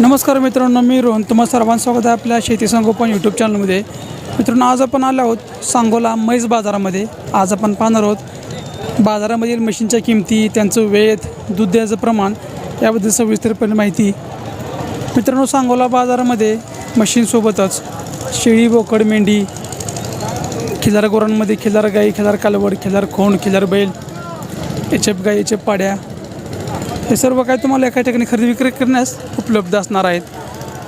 नमस्कार मित्रांनो मी रोहन. तुम्हा सर्वांचं स्वागत आहे आपल्या शेती संगोपन यूट्यूब चॅनलमध्ये मित्रांनो आज आपण आलो आहोत सांगोला म्हैस बाजारामध्ये. आज आपण पाहणार आहोत बाजारामधील मशीनच्या किमती त्यांचं वेध दूध द्यायचं प्रमाण याबद्दल सविस्तरपणे माहिती. मित्रांनो सांगोला बाजारामध्ये मशीनसोबतच शेळी बोकड मेंढी खिलार गोरांमध्ये खिलार गाई खिलार कालवड खिलार खोंड खिलार बैल एचएफ गाई एचएफ पाड्या हे सर्व काही तुम्हाला एका ठिकाणी खरेदी विक्री करण्यास उपलब्ध असणार आहेत.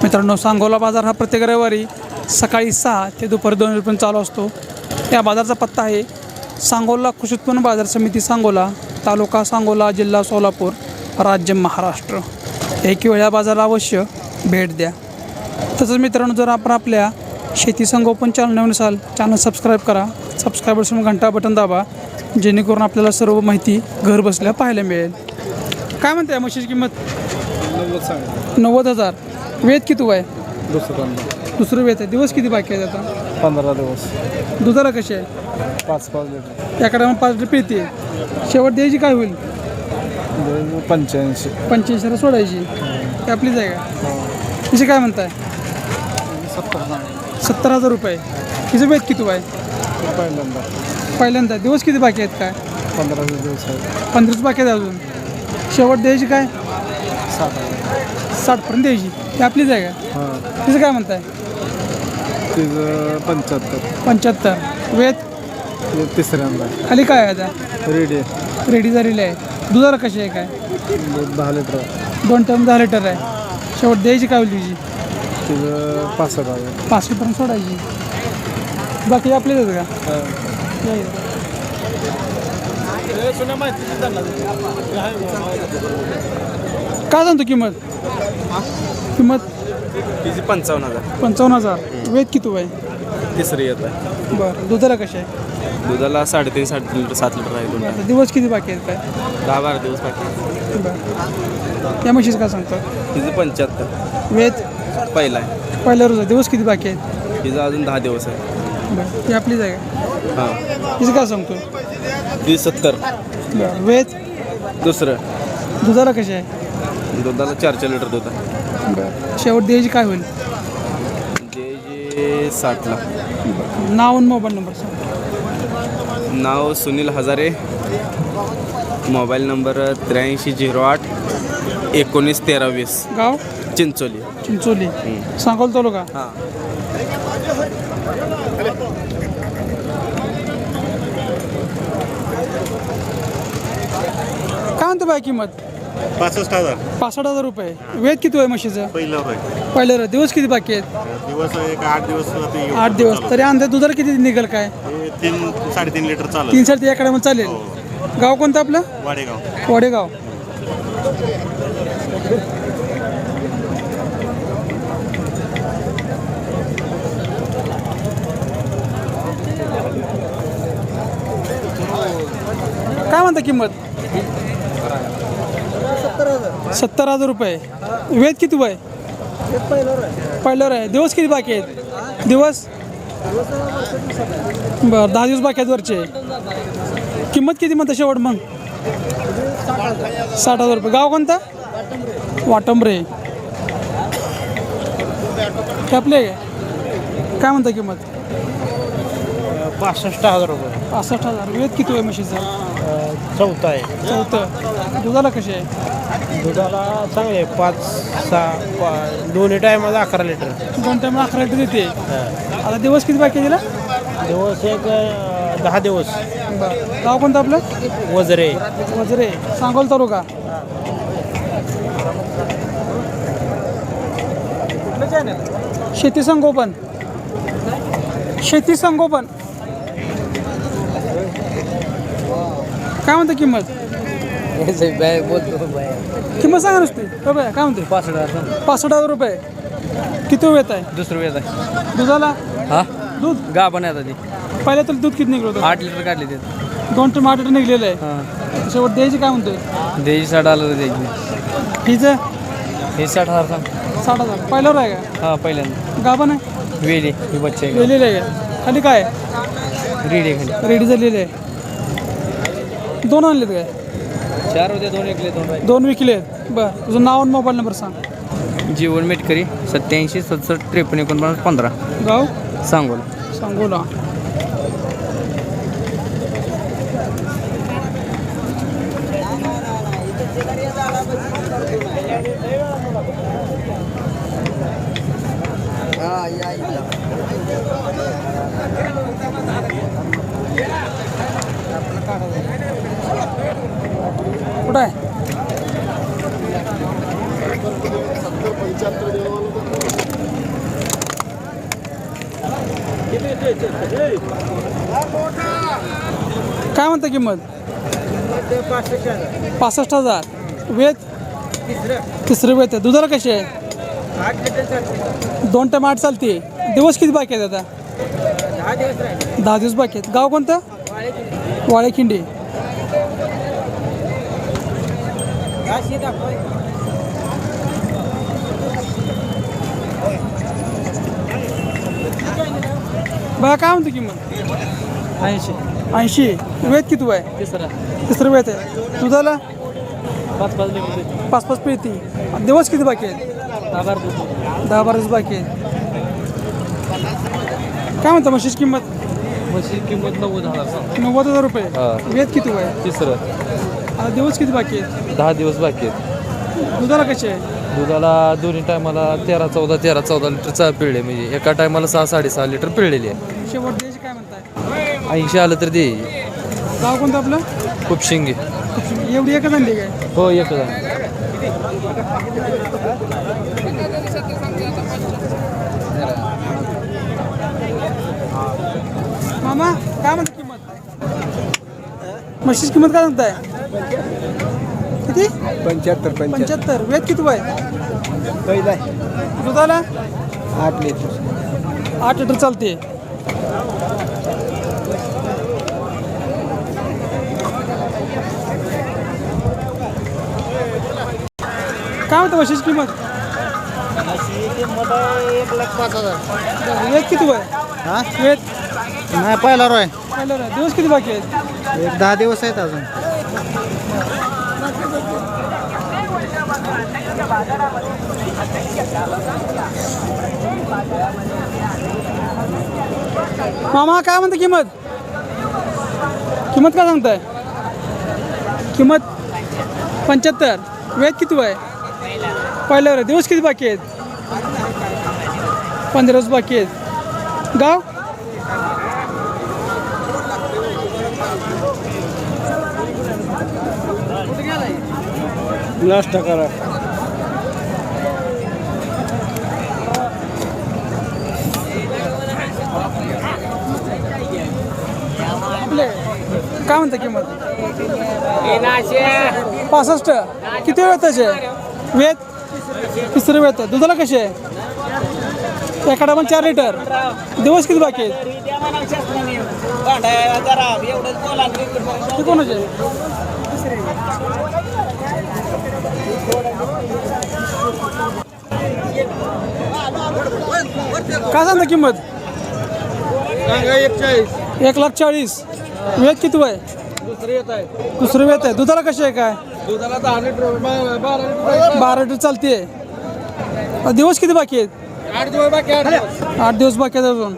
मित्रांनो सांगोला बाजार हा प्रत्येक रविवारी सकाळी सहा ते दुपारी दोन रुपये चालू असतो. या बाजाराचा पत्ता आहे सांगोला कृषी उत्पन्न बाजार समिती सांगोला तालुका सांगोला जिल्हा सोलापूर राज्य महाराष्ट्र. एक वेळ या बाजाराला अवश्य भेट द्या. तसंच मित्रांनो जर आपण आपल्या शेती संगोपन चॅनल नवीन असाल चॅनल सबस्क्राईब करा सबस्क्राईबर्स घंटा बटन दाबा जेणेकरून आपल्याला सर्व माहिती घर बसल्या पाहायला मिळेल. काय म्हणते म्हशीची किंमत? नव्वद सांग. नव्वद हजार. वेद किती आहे दुसरं दुसरं वेद आहे. दिवस किती बाकी आहेत आता? पंधरा दिवस. दुधाला कशी आहे पाच पाच लिटर. त्याकडे मग पाच लिटर पिते. शेवट द्यायची काय होईल? पंच्याऐंशी. पंच्याऐंशीला सोडायची. ती आपलीच आहे का? तिचे काय म्हणताय? सत्तर हजार रुपये. तिचं वेद किती आहे पहिल्यांदा. पहिल्यांदा. दिवस किती बाकी आहेत काय? पंधरा वीस दिवस पंधराच बाकी आहेत अजून. शेवट द्यायची काय? साठ साठपर्यंत द्यायची. ती आपलीच आहे का? हां. तिचं काय म्हणताय? तिचं पंच्याहत्तर. पंच्याहत्तर. हे तिसऱ्यांदा खाली काय आहे आता? रेडी आहे. रेडी झालेली आहे. दुधाला कशी आहे काय? दूध दहा लिटर आहे. दोन टर्म दहा लिटर आहे. शेवट द्यायची काय होईल तिची तिचं पासष्ट आहे. पाच लिटर सोडायची. बाकी आपलेच आहेत का? हां. या. काय सांगतो किंमत? किंमत? तिची पंचावन्न हजार. पंचावन्न हजार. वेद किती आहे तिसरी येत आहे. बरं. दुधाला कशी आहे? दुधाला साडेतीन साडेतीन लिटर सात लिटर आहे बरं. दिवस किती बाकी आहेत काय? दहा बारा दिवस बाकी बरं. या म्हशीचं काय सांगतो? तिचं पंच्याहत्तर. वेद? पहिला आहे. पहिल्या रोज दिवस किती बाकी आहेत? तिचं अजून दहा दिवस आहे. बरं आपलीच आहे. का हां. तिचं काय सांगतो ती सत्तर. वेद दुसरं. दुधाला कशी आहे? दुधाला चार चार लिटर दूध आहे. शेवट द्यायची काय होईल? जे जे साठला नाव आणि मोबाईल नंबर सांग. नाव सुनील हजारे. मोबाईल नंबर त्र्याऐंशी झिरो आठ एकोणीस तेरा वीस. गाव? चिंचोली. चिंचोली. सांगोल तालुका? हां. म्हणतो बाय किंमत. पासष्ट हजार. पासष्ट हजार रुपये. वेद किती आहे म्हशीचं? पहिलं होय. पहिलं रे दिवस किती बाकी आहेत? दिवस एक आठ दिवस ते येऊ. आठ दिवस. तरी अंदाज दुधाला किती निघेल काय? हे तीन साडेतीन लिटर चालत तीन साडे एकडे चालेल. गाव कोणतं आपलं? वाडेगाव. वडेगाव. काय म्हणता किंमत? सत्तर हजार रुपये. वेद किती वय? पहिल्यावर आहे. दिवस किती बाकी आहेत? दिवस? बरं दहा दिवस बाकी आहेत वरचे. किंमत किती म्हणता शेवट मग? साठ हजार रुपये. गाव कोणता? वाटंबरे. आपले? काय म्हणता किंमत? पासष्ट हजार रुपये. पासष्ट हजार. वेद किती आहे म्हशीचं? चौथा आहे. चौथं. दुधाला कशी आहे? दुधाला चांगले पाच सहा पा दोन्ही टायमाला अकरा लिटर. दोन टाइम अकरा लिटर देते. आता दिवस किती बाकी आहे तिला? दिवस एक अं, दहा दिवस. बरं. गाव कोणतं आपलं? वजरे. वजरे. सांगोल तालुका. शेती संगोपन. शेती संगोपन. काय म्हणते किंमत? किंमत सांगा नुसती हो बाया, काय म्हणते? पासष्ट हजार पासष्ट हजार रुपये. किती वेळ आहे? दुसरं वेळ आहे. दुधाला? हा? दूध? गा पण आहे आता ती. पहिल्या तर दूध किती निघलं होतं? आठ लिटर काढली ते. दोन टन आठ निघलेलं आहे. हां. शेवट द्यायची काय म्हणतोय? द्यायची साठ आलं द्यायची हिचं? हे साठ हजार सांग. साठ हजार. पहिल्यावर आहे का? हां पहिल्यांदा. गाभण आहे? वेली ही बच्चे लिहिलेलं आहे का? खाली काय आहे? रेडी आहे खाली. रेडी झालेले आहे. दोन आणलेत काय? चार होते दोन एकले दोन दोन विकले. आहेत बरं तुझं नाव आणि मोबाईल नंबर सांग. जीवन मेटकरी सत्याऐंशी सदुसष्ट त्रेपन्न एकोणपन्नास पंधरा. गाव? सांगोल. सांगोला. काय म्हणता किंमत? पासष्ट हजार. वेत तिसरे वेत आहे दुधाला कशी आहे? दोन टाइम आठ चालते. दिवस किती बाकी आहेत आता? दहा दिवस बाकी आहेत. गाव कोणतं? वाळेखिंडी. बघा काय म्हणतो किंमत? ऐंशी. ऐंशी. वेत किती आहे तिसरा. तिसरं वेत आहे दुधाला? पाच पाच पाच पाच पिळती. दिवस किती बाकी आहेत? आभार दहा बारा दिवस बाकी आहेत. काय म्हणता म्हशीची किंमत? म्हशी किंमत नव्वद हजार नव्वद हजार रुपये. वेत किती आहे तिसरं. दिवस किती बाकी आहेत? दहा दिवस बाकी आहेत. दुधाला कशी आहे दुधाला दोन्ही टायमाला तेरा चौदा तेरा चौदा लिटरचा पिळले. म्हणजे एका टायमाला सहा साडेसहा लिटर पिळलेली आहे. शेवट द्यायची काय म्हणताय? ऐंशी आलं तर दे. गाव कोणतं आपलं? खूप शिंगे एवढी एकच आणली काय? हो एक हजार मामा काय म्हणता किंमत? म्हशीची किंमत काय म्हणताय? किती? पंच्याहत्तर पंच्याहत्तर. वेत किती आहे पहिला दुधाला? आठ लिटर. आठ लिटर चालते. काय म्हणतं म्हशीची किंमत? एक लाख पाच हजार वेत किती आहे हा? वेत नाही पहिला रोय पहिलं दिवस किती बाकी आहेत? एक दहा दिवस आहेत अजून. मामा काय म्हणता किंमत? किंमत काय सांगताय? किंमत पंच्याहत्तर. वेत किती आहे पहिल्यावर. दिवस किती बाकी आहेत? पंधरा दिवस बाकी आहेत. गाव? नष्ट करा आपले काय म्हणता किंमत? पासष्ट. किती वेळ त्याचे वेत तिसरं वेत दुधाला कसे? आहे एखादा पण चार लिटर. दिवस किती बाकी आहेत? कोणाचे काय सांगता किंमत? एक चाळीस एक लाख चाळीस. वेत किती आहे. दुसरे येत आहे. दुसरं वेत आहे. दुधाला कशी आहे काय? दुधाला लिटर बारा लिटर बारा लिटर चालते दिवस किती बाकी आहेत? आठ दिवस बाकी आठ दिवस. आठ दिवस बाकी आहेत अजून.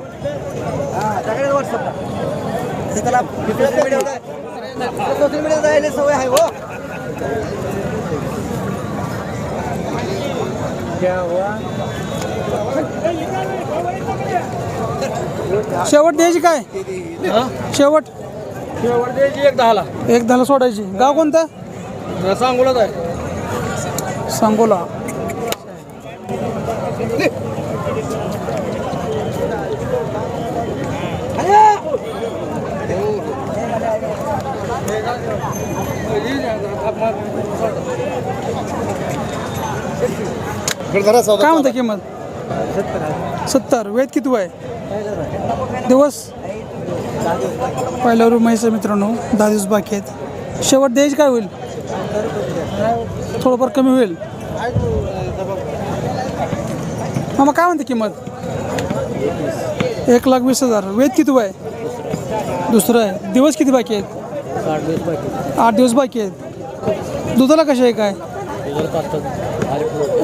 शेवट द्यायची काय? शेवट. शेवट द्यायची एक दहाला. एक दहाला सोडायची. गाव कोणतं? सांगोलाच आहे. सांगोला. काय म्हणता किंमत? सत्तर. वेद किती आहे? दिवस? पहिल्या म्हैस आहे मित्रांनो दहा दिवस बाकी आहेत. शेवट द्यायची काय होईल? थोडंफार कमी होईल. मग काय म्हणते किंमत? एक लाख वीस हजार. वेद किती आहे दुसरं आहे. दिवस किती बाकी आहेत? आठ दिवस बाकी आहेत. दुधाला कसे आहे काय?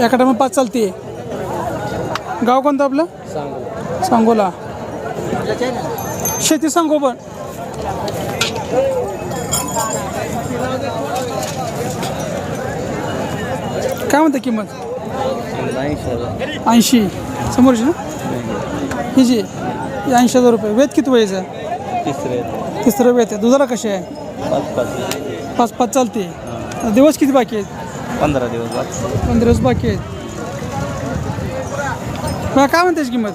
एका टायमा पाच चालते. गाव कोणतं आपलं? सांगोला. शेती संगोपन काय म्हणता किंमत? ऐंशी. समोरची ना? ही जी ऐंशी हजार रुपये. वेद किती वयाचं तिसरे तिसरं वेद आहे. दुधाला कशी आहे? पाच पाच चालते. दिवस किती बाकी आहेत? पंधरा दिवस पंधरा दिवस बाकी आहेत. काय म्हणते याची किंमत?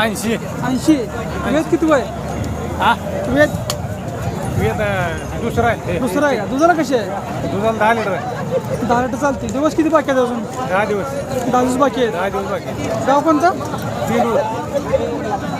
ऐंशी. ऐंशी. वेद किती वय? हा? वेद? दुसरा आहे. दुसरं आहे का? दुधाला कशी आहे? दुधाला दहा लिटर आहे. दहा लिटर चालते दिवस किती बाकी आहेत अजून? दहा दिवस. दहा दिवस बाकी आहेत. दहा दिवस बाकी गाव कोणतं? तीन